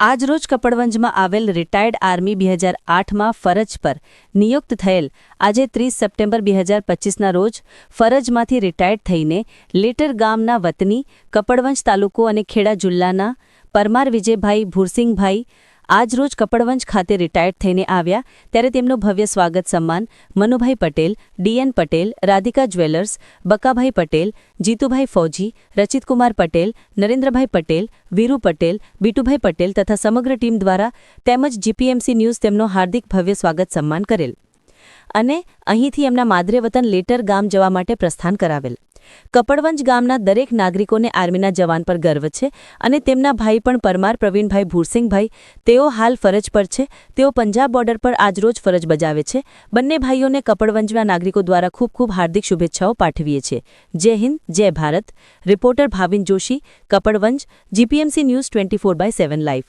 આજરોજ કપડવંજમાં આવેલ retired army બે હજાર આઠમાં ફરજ પર નિયુક્ત થયેલ. આજે ત્રીસ સપ્ટેમ્બર બે હજાર પચીસના રોજ ફરજમાંથી રિટાયર્ડ થઈને લેટર ગામના વતની કપડવંજ તાલુકો અને ખેડા જિલ્લાના પરમાર વિજયભાઈ ભૂરસિંગભાઈ આજરોજ કપડવંજ ખાતે રિટાયર્ડ થઈને આવ્યા ત્યારે તેમનું ભવ્ય સ્વાગત સન્માન Manubhai Patel, D N Patel, Radhika jewellers, Bakabhai Patel, Jitubhai Fauji, Rachitkumar Patel, Narendrabhai Patel, Viru Patel, Bitubhai Patel તથા સમગ્ર ટીમ દ્વારા તેમજ જીપીએમસી ન્યૂઝ તેમનો હાર્દિક ભવ્ય સ્વાગત સન્માન કરેલ અને અહીંથી એમના માદરે વતન લેટર ગામ જવા માટે પ્રસ્થાન કરાવેલ. કપડવંજ ગામના દરેક નાગરિકોને આર્મીના જવાન પર ગર્વ છે અને તેમના ભાઈ પણ પરમાર, પ્રવીણભાઈ ભૂરસિંગભાઈ તેઓ હાલ ફરજ પર છે. તેઓ પંજાબ બોર્ડર પર આજરોજ ફરજ બજાવે છે. બંને ભાઈઓને કપડવંજના નાગરિકો દ્વારા ખૂબ ખૂબ હાર્દિક શુભેચ્છાઓ પાઠવીએ છીએ. જય હિન્દ, જય Bharat. Reporter Bhavin Joshi, Kapadvanj, GPMC news twenty four by seven live.